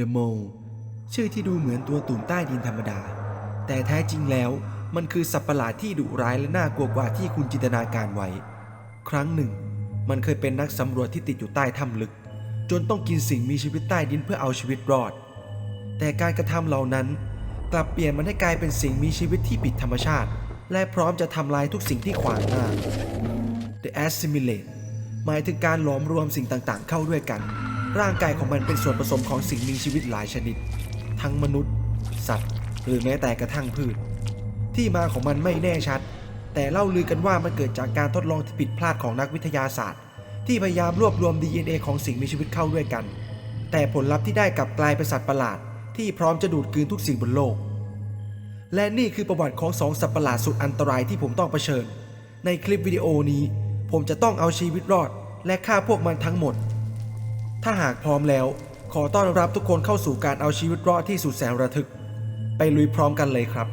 The Mole ชื่อที่ดูเหมือนตัวตุ่นใต้ดินธรรมดา แต่แท้จริงแล้วมันคือสัตว์ประหลาดที่ดุร้ายและน่ากลัวกว่าที่คุณจินตนาการไว้ ครั้งหนึ่ง มันเคยเป็นนักสำรวจที่ติดอยู่ใต้ถ้ำลึก จนต้องกินสิ่งมีชีวิตใต้ดินเพื่อเอาชีวิตรอด แต่การกระทำเหล่านั้น กลับเปลี่ยนมันให้กลายเป็นสิ่งมีชีวิตที่ผิดธรรมชาติ และพร้อมจะทำลายทุกสิ่งที่ขวางหน้า The Assimilate หมายถึงการหลอมรวมสิ่งต่างๆ เข้าด้วยกัน ร่างกายของมันเป็นส่วนผสมของสิ่งมีชีวิตหลายชนิด ทั้งมนุษย์ สัตว์ หรือแม้แต่กระทั่งพืช ที่มาของมันไม่แน่ชัด แต่เล่าลือกันว่ามันเกิดจากการทดลองที่ผิดพลาดของนักวิทยาศาสตร์ ที่พยายามรวบรวม DNA ของสิ่งมีชีวิตเข้าด้วยกัน แต่ผลลัพธ์ที่ได้กลับกลายเป็นสัตว์ประหลาด ที่พร้อมจะดูดกลืนทุกสิ่งบนโลก และนี่คือประวัติของสองสัตว์ประหลาดสุดอันตรายที่ผมต้องเผชิญ ในคลิปวิดีโอนี้ ผมจะต้องเอาชีวิตรอด และฆ่าพวกมันทั้งหมด ถ้าหากพร้อมแล้ว ขอต้อนรับทุกคนเข้าสู่การเอาชีวิตรอดที่สุดแสนระทึก ไปลุยพร้อมกันเลยครับ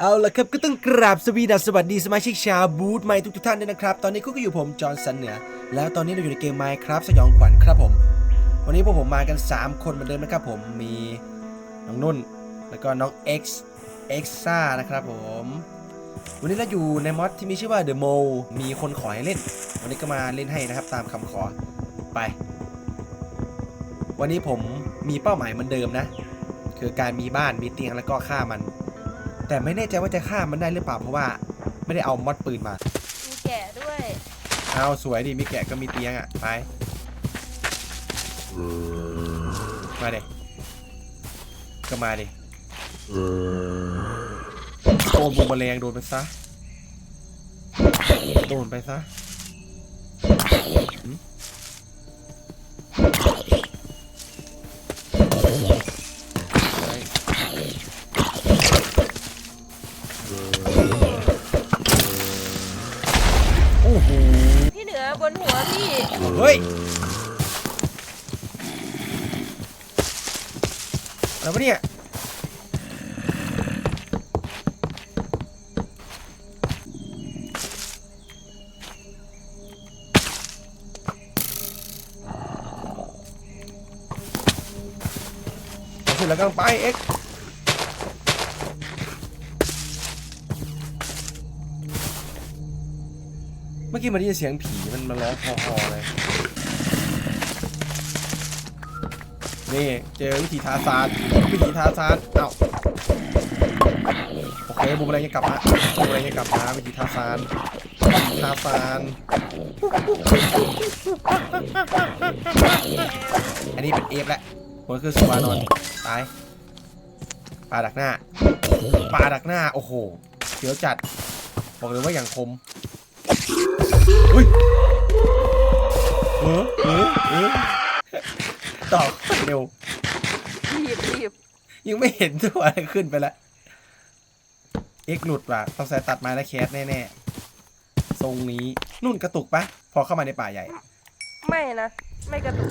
เอาละครับก็ต้องกราบสวีดัสสวัสดีสมาชิกชาวบูธใหม่ทุกๆท่านด้วยนะครับ ตอนนี้ก็อยู่ผมจอห์นสันเหนือแล้วตอนนี้เราอยู่ในเกม Minecraft สยองขวัญครับผม วันนี้พวกผมมากัน 3 คนเหมือนเดิมนะครับผมมีน้องนุ่น แล้วก็น้อง X X ซ่านะครับผม วันนี้เราอยู่ในมอดที่มีชื่อว่า The Mole มีคนขอให้เล่น วันนี้ก็มาเล่นให้นะครับ ตามคำขอไป วันนี้ผมมีเป้าหมายเหมือนเดิมนะ คือการมีบ้านมีเตียงแล้วก็ฆ่ามัน แต่ไม่แน่ใจว่าจะฆ่ามันได้หรือเปล่าเพราะว่าไม่ได้เอามอดปืนมา มีแกะด้วยเอาสวยดิมีแกะก็มีเตียงอะไปมาเด็ก็มาดิ โดนบุมแมลงโดนไปซะ โดนไปซะโอ้โหพี่เหนือบนหัวพี่ เฮ้ยอะไรวะเนี่ยาขึ้นแล้วก็ไปเอ็กเมื่อกี้มันได้ยินเสียงผีมันมาร้องพอๆเลย นี่เจอวิธีทาซานวิธีทาซานเอ้าโอเคบุมอะไรยังกลับมาบุมอะไรยังกลับมาวิธีทาซานทาซานอันนี้เป็นเอฟแหละ มันคือสวานอนตายปลาดักหน้าปลาดักหน้าโอ้โหเขียวจัดบอกเลยว่าอย่างคมอุ้ยเออเออเออตอบเร็วรีบรีบยังไม่เห็นตัวอะไรขึ้นไปแล้วเอ็กหลุดว่ะต้องใส่ตัดไม้และแคสแน่ๆทรงนี้นุ่นกระตุกปะพอเข้ามาในป่าใหญ่ ไม่นะ ไม่กระตุก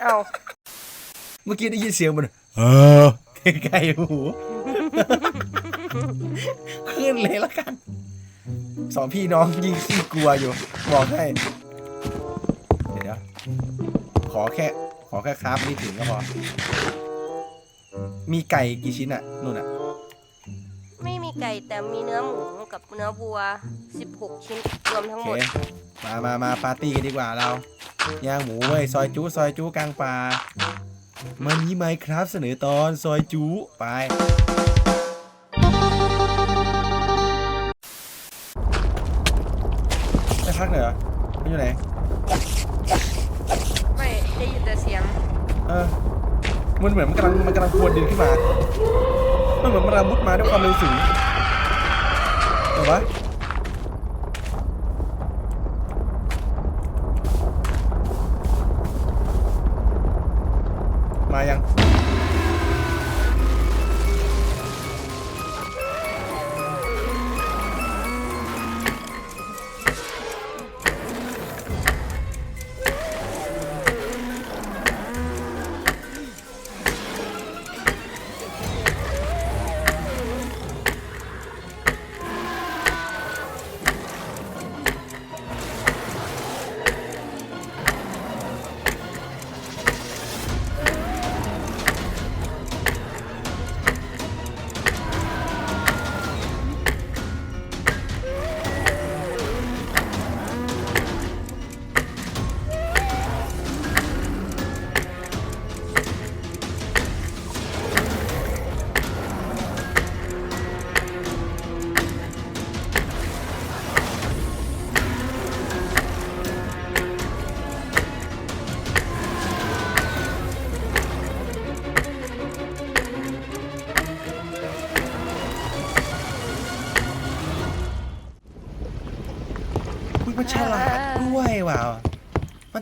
เอาเมื่อกี้ได้ยินเสียงมันเออไกลๆหูขึ้นเลยละกันสองพี่น้องยิ่งขี้กลัวอยู่ บอกให้ เดี๋ยวๆขอแค่ ขอแค่คราฟนี่ถึงก็พอ มีไก่กี่ชิ้นอะนุ่นอะไม่มีไก่แต่มีเนื้อหมูกับเนื้อวัว 16 ชิ้นรวมทั้งโอหมเคดมามามาปาร์ตี้กันดีกว่าเรา ย่างหมูเว้ย ซอยจูซอยจูกลางป่ามันนี้ไมครับเสนอตอนซอยจูไป ไม่พักเลยเหรอมันอยู่ไหน ไม่ได้ยินแต่เสียง เออ มันเหมือนมันกำลังมันกำลังควนดินขึ้นมา มันเหมือนมันกำลังมุดมาด้วยความเร็วสูงแต่วะ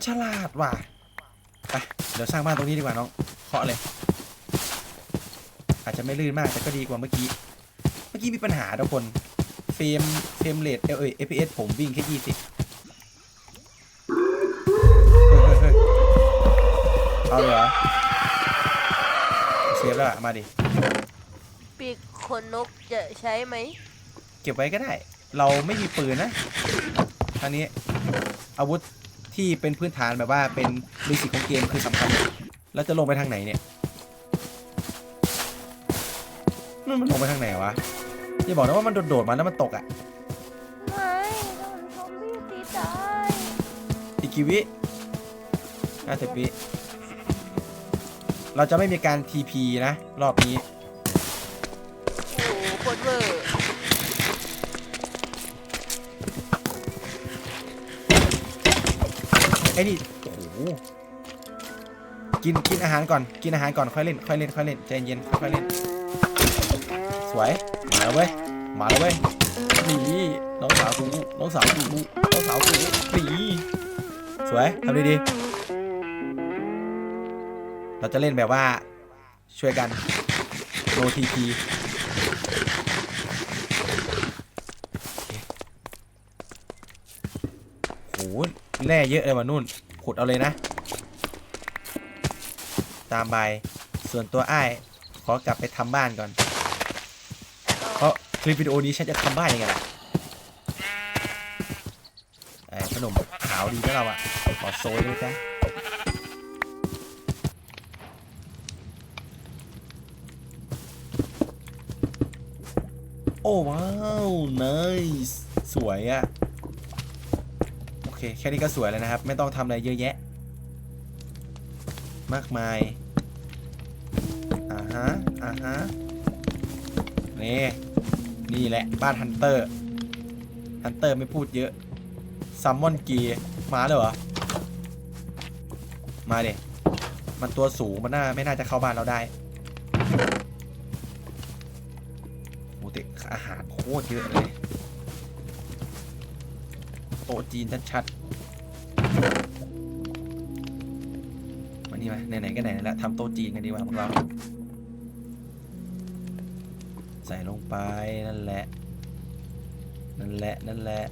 ฉลาดว่ะไปเดี๋ยวสร้างบ้านตรงนี้ดีกว่าน้องเคาะเลย อาจจะไม่ลื่นมากแต่ก็ดีกว่าเมื่อกี้ เมื่อกี้มีปัญหาทุกคน เฟรมเฟรมเรทเอเอย FPS ผมวิ่งแค่ยี่สิบเอาเลยเหรอเซฟแล้วอะมาดิ ปีกขนนกจะใช้ไหม เก็บไว้ก็ได้ เราไม่มีปืนนะอันนี้ อาวุธ ที่เป็นพื้นฐานแบบว่าเป็นเบสิกของเกมคือสำคัญแล้วจะลงไปทางไหนเนี่ยนั่นมันลงไปทางไหนวะอย่าบอกนะว่ามันโดดๆมาแล้วมันตกอะไม่โดนซอมบี้ตีตายอีกกี่วิห้าสิบวิเราจะไม่มีการ TP นะ รอบนี้ ไอ้นี่โอ้โหกินกินอาหารก่อนกินอาหารก่อนค่อยเล่นค่อยเล่นค่อยเล่นใจเย็นค่อยเล่น สวยมาแล้วเว้ยมาแล้วเว้ยนี่น้องสาวกูน้องสาวกูน้องสาวกูนี่สวยทำดีๆเราจะเล่นแบบว่าช่วยกันโนทีพีโห แร่เยอะเลยว่ะนุ่น ขุดเอาเลยนะ ตามใบส่วนตัวอ้ายขอกลับไปทำบ้านก่อน เพราะคลิปวิดีโอนี้ฉันจะทำบ้านยังไงล่ะไอ้ขนมขาวดีนะเราอะขอโซยด้วยจ้ะโอ้ว้าว nice สวยอะ แค่นี้ก็สวยแล้วนะครับ ไม่ต้องทำอะไรเยอะแยะ มากมาย อ่าฮะ อ่าฮะ นี่ นี่แหละ บ้านฮันเตอร์ ฮันเตอร์ไม่พูดเยอะ ซัมมอนกีมาเลยเหรอ มาเด็มันตัวสูงมันน่าไม่น่าจะเข้าบ้านเราได้โอ้แต่อาหารโคตรเยอะเลย โต๊ะจีนชัดๆมานี่มาไหนๆก็ไหนแล้วทำโต๊ะจีนกันดีกว่าพวกเรา ใส่ลงไปนั่นแหละ นั่นแหละ นั่นแหละ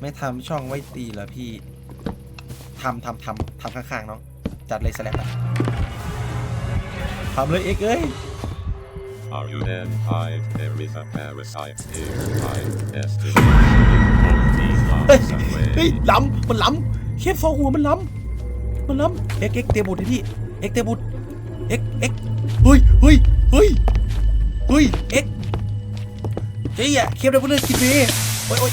ไม่ทำช่องไว้ตีเหรอพี่ทำทำทำทำข้างๆเนาะจัดเลยสแลบอะทำเลยเอกเอ้ย Are you dead? Five. There is a parasite here. Five. Estimate. เฮ้ยเฮ้ยล้ำมันล้ำเคฟสองหัวมันล้ำมันล้ำเอ็กเอ็กเตะบุตรดิพี่เอ็กเตะบุตรเอ็กเอ็กเฮ้ยเฮ้ยเฮ้ยเฮ้ยเอ็กเจ๊อะเคฟได้พูดเรื่องคิดเบโอ้ยโอ้ย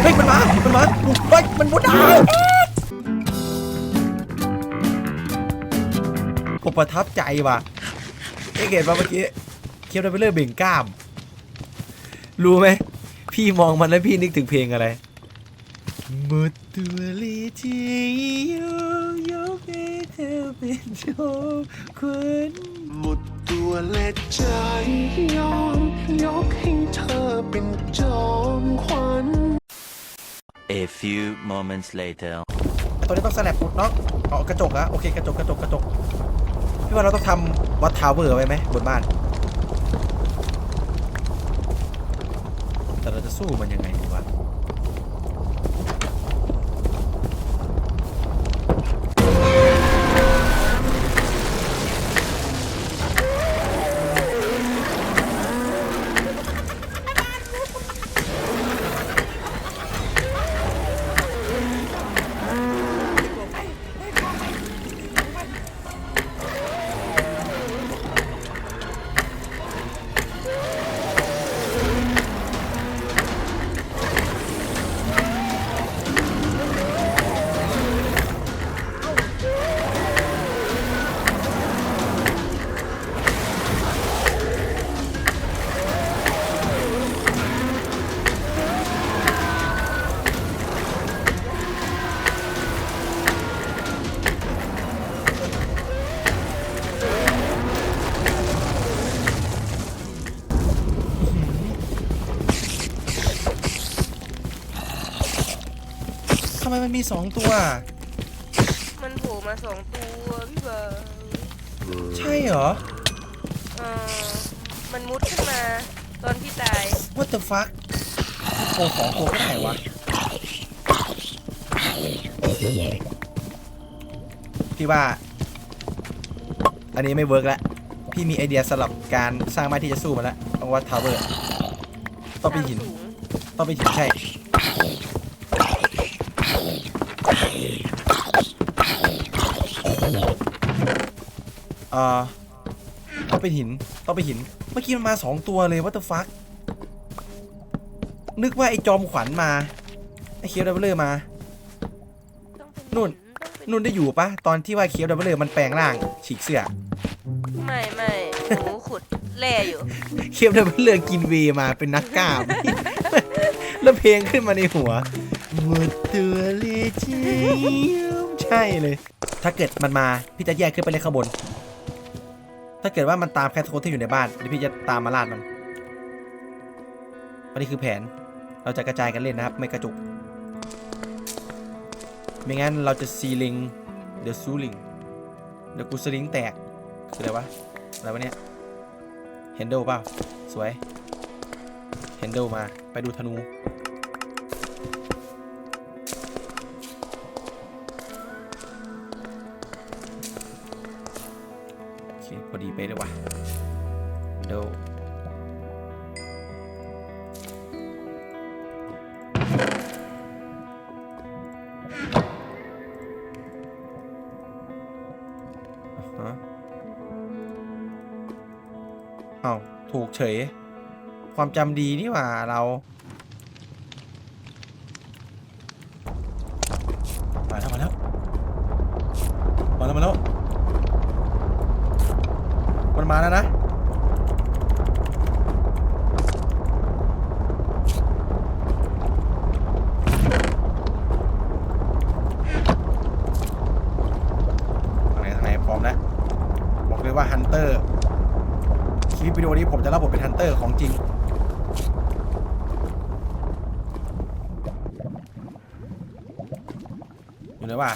เฮ้ยมันมา มันมาเฮ้ยมันบุดดาวผมประทับใจว่ะเอ็กเห็นป่ะเมื่อกี้เคฟได้ไปเรื่องเบ่งกล้าม รู้ไหม พี่มองมันแล้วพี่นึกถึงเพลงอะไรหมดตัวเลยที่ยกยกให้เธอเป็นโชคคนหมดตัวและใจยอมยกให้เธอเป็นจอมขวัญ A few moments later. ตัวนี้ต้องสแลบปุดเนาะเอากระจกอะโอเคกระจกกระจกกระจกพี่ว่าเราต้องทำวัดทาวเวอร์ไว้ไหมบนบ้าน แต่เราจ มันยังไงดีวะมมันมีสองตัว มันโผล่มาสองตัวพี่บางใช่เหรอ เออมันมุดขึ้นมาตอนพี่ตาย What the fuck โอ้สองตัวก็ได้วะพี่ว่า อันนี้ไม่เวิร์กแล้วพี่มีไอเดียสำหรับการสร้างบ้านที่จะสู้มันแล้วต้องว่าทาวเวอร์ต้องเป็นหินสูงต้องเป็นหินใช่ อ่อต้องเป็นหินต้องเป็นหิน เมื่อกี้มันมาสองตัวเลย what the fuck นึกว่าไอ้จอมขวัญมาไอ้เคียวดับเบิลเลอร์มาต้องเป็นนู่นต้องเป็นนุ่นได้อยู่ปะตอนที่ว่าเคียวดับเบิลเลอร์มันแปลงร่างฉีกเสื้อไม่ไม่หนูขุดแร่อยู่ เคียวดับเบิลเลอร์กินเวย์มาเป็นนักกล้ามแล้วเพลงขึ้นมาในหัวหมดตัวเลยเจียมใช่เลย ถ้าเกิดมันมาพี่จะแยกขึ้นไปเล่นข้างบน ถ้าเกิดว่ามันตามแคทโคที่อยู่ในบ้านเดี๋ยวพี่จะตามมาลาดมันอันนี้คือแผน เราจะกระจายกันเล่นนะครับ ไม่กระจุก ไม่งั้นเราจะซีลิง เดี๋ยวซูลิง เดี๋ยวกูสลิงแตก คืออะไรวะ อะไรวะเนี่ยเฮนเดลเปล่า สวยเฮนเดลมา ไปดูธนู ดีไปเลยว่ะเดี๋ยวอ่าฮะเอาถูกเฉย ความจำดีนี่หว่าเราแล้ว มาแล้ว มาแล้ว มาแล้ว มันมาแล้วนะ ทางไหนทางไหนพร้อมแล้ว บอกเลยว่าฮันเตอร์ คลิปวิดีโอนี้ ผมจะรับบทเป็นฮันเตอร์ของจริง อยู่ไหนวะ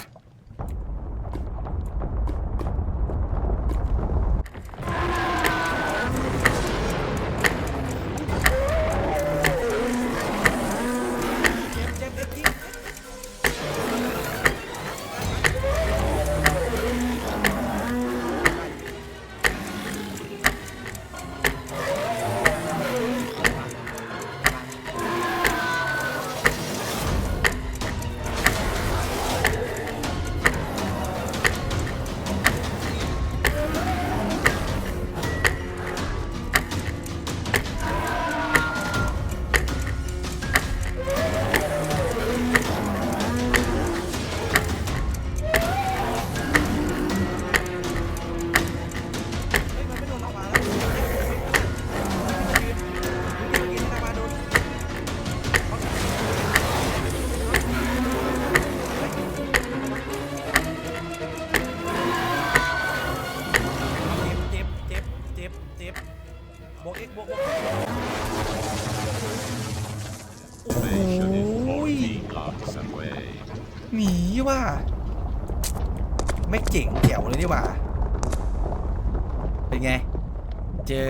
หนีว่ะไม่เจ๋งแจ๋วเลยนี่หว่า เป็นไง เจอ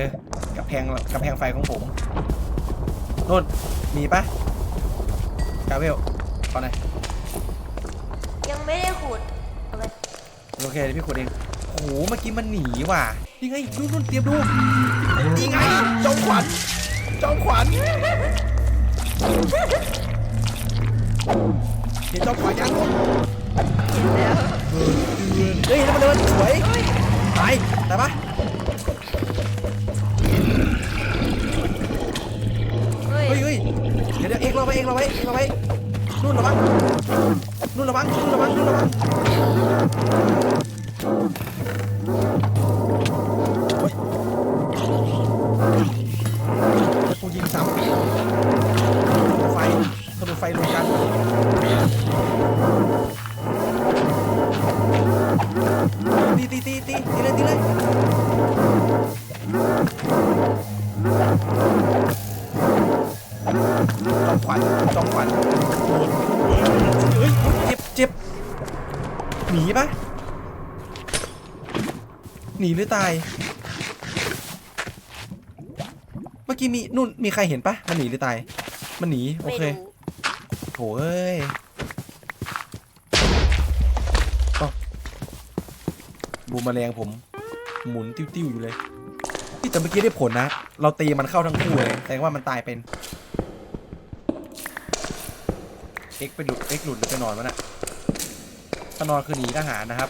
กับแพงกับแพงไฟของผมโน่นมีปะกาเวลขอหน่อยยังไม่ได้ขุดเอาไปโอเคเดี๋ยวพี่ขุดเองโอ้โหเมื่อกี้มันหนีว่ะนี่ไงนู่นนู่นเตรียมดูนี่ไงจอมขวัญจอมขวัญ เห็นจอมขวัญยังนู่นแล้วเฮ้ยแล้วมันเดินสวยตายตายปะเฮ้ยเฮ้ยเฮ้ยเดี๋ยวเดี๋ยวเอกเราไว้เอกเราไว้เอกเราไว้นู่นระวังนู่นระวังนู่นระวังนู่นระวัง จอมขวัญจอมขวัญเฮ้ยเจ็บเจ็บหนีปะหนีหรือตาย เมื่อกี้มีนู่นมีใครเห็นปะมันหนีหรือตาย มันหนีโอเคโถเอ้ยเอ้าบูมแมลงผม หมุนติ้วๆอยู่เลยที่แต่เมื่อกี้ได้ผลนะ เราตีมันเข้าทั้งคู่เลยแสดงว่ามันตายเป็น เอ็กไปหลุดเอ็กหลุดหรือจะนอนวะน่ะถ้านอนคือหนีทหารนะครับ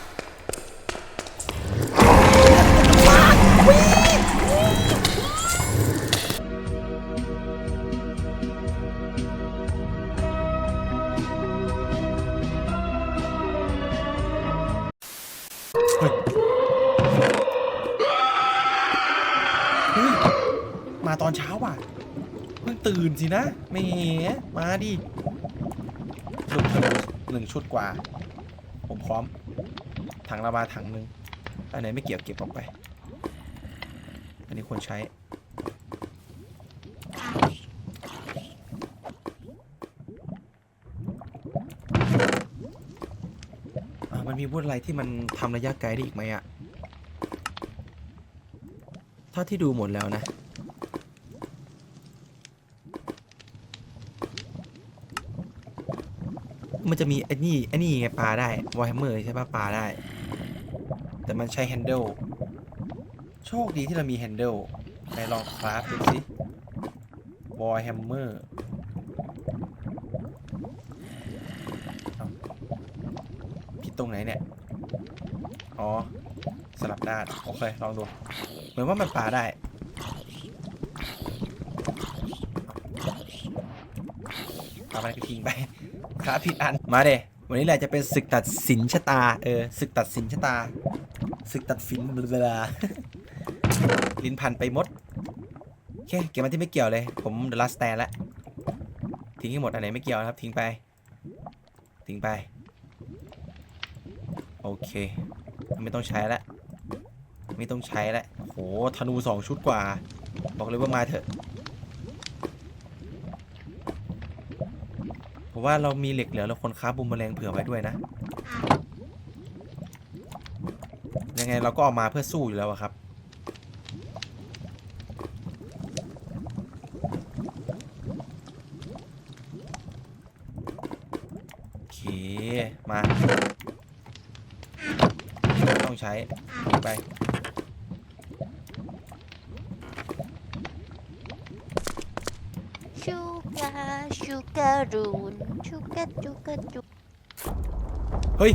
มาตอนเช้าว่ะเพิ่งตื่นสินะแม่มาดิ หนึ่งชุดกว่า ผมพร้อม ถังระบาถังหนึ่งอันไหนไม่เกี่ยวเก็บออกไป อันนี้ควรใช้อะมันมีวุธอะไรที่มันทำระยะไกลได้อีกไหมอะเท่าที่ดูหมดแล้วนะ มันจะมีไอ้นี่ไอ้นี่ไงปลาได้วอ r แฮมเมอร์ใช่ปะปลาได้ แต่มันใช้แฮนเดิลโชคดีที่เรามีแฮนเดิลไหนลองคราฟดูสิวอ r แฮมเมอร์ผิดตรงไหนเนี่ย อ๋อ สลับด้าน โอเค ลองดู เหมือนว่ามันปลาได้เอาไปก็ทิ้งไป ขาผิดอัน มาเดวันนี้แหละจะเป็นศึกตัดสินชะตา เออ ศึกตัดสินชะตา ศึกตัดฟินเวลา ลิ้นพันไปหมดโอเคเก็บมาที่ไม่เกี่ยวเลย ผมเดอะลัสแตนแล้ว ทิ้งให้หมดอันไหนไม่เกี่ยวนะครับ ทิ้งไป ทิ้งไป โอเค ไม่ต้องใช้แล้วไม่ต้องใช้แล้วโห ธนูสองชุดกว่า บอกเลยว่ามาเถอะ ว่าเรามีเหล็กเหลือเราคนค้าบุมแมลงเผื่อไว้ด้วยนะ ยังไงเราก็เอามาเพื่อสู้อยู่แล้วครับ โอเค มา ต้องใช้ไป การูนชูกาชูกาจูเฮ้ย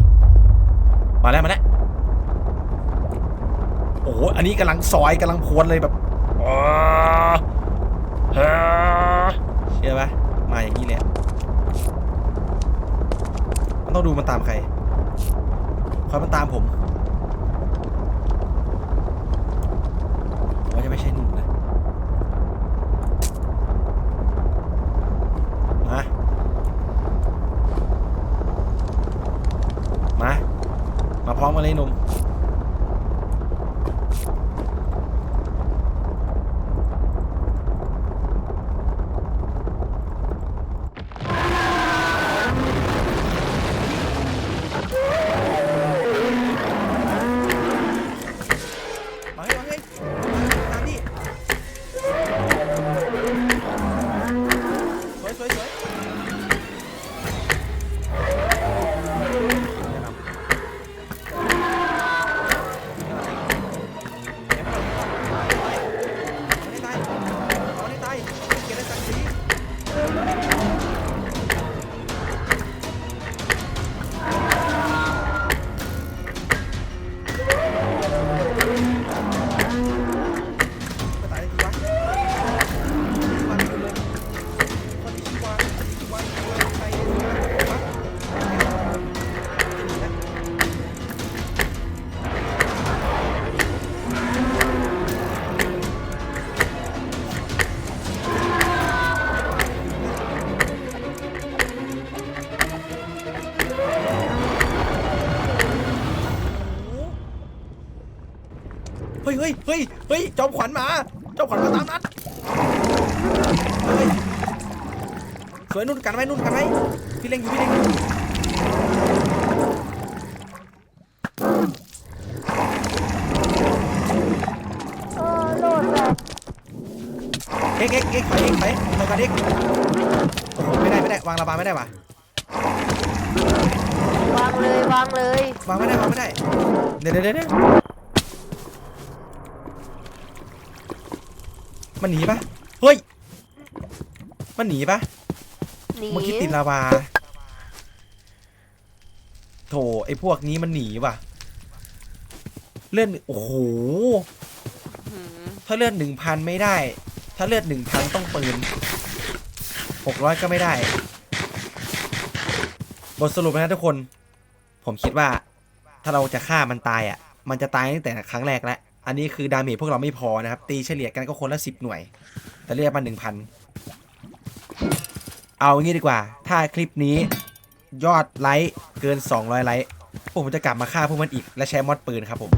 มาแล้วมาแล้วโอ้โหอันนี้กำลังซอยกำลังพวนเลยแบบอ้าฮ่าเชื่อปะมาอย่างนี้เลยมันต้องดูมันตามใครคอยมันตามผม เฮ้ยเฮ้ยเฮ้ยเฮ้ยจอมขวัญมาจอมขวัญมาตามนัดเฮ้ยสวยนุ่นกันไว้นุ่นกันไว้พี่เล็งอยู่พี่เล็งอยู่เอ็กเอ็กเอ็กถอยเอ็กถอยถอยกันเอ็กโอ้โหไม่ได้ไม่ได้วางระบาไม่ได้ว่ะวางเลยวางเลย วางไม่ได้วางไม่ได้เดี๋ยวเดี๋ยวเดี๋ยวเดี๋ยว มันหนีปะเฮ้ย มันหนีปะหนีเมื่อกี้ติดลาวา โถไอ้พวกนี้มันหนีว่ะ เลื่อนโอ้โห หืมถ้าเลื่อนหนึ่งพันไม่ได้ ถ้าเลื่อนหนึ่งพันต้องปืนหกร้อยก็ไม่ได้ บทสรุปนะทุกคน ผมคิดว่า ถ้าเราจะฆ่ามันตายอะ มันจะตายตั้งแต่ครั้งแรกแล้ว อันนี้คือดาเมจพวกเราไม่พอนะครับ ตีเฉลี่ยกันก็คนละสิบหน่วย แต่เรียกมาหนึ่งพันเอางี้ดีกว่า ถ้าคลิปนี้ยอดไลค์เกิน 200 ไลค์ผมจะกลับมาฆ่าพวกมันอีก และใช้มอดปืนครับผม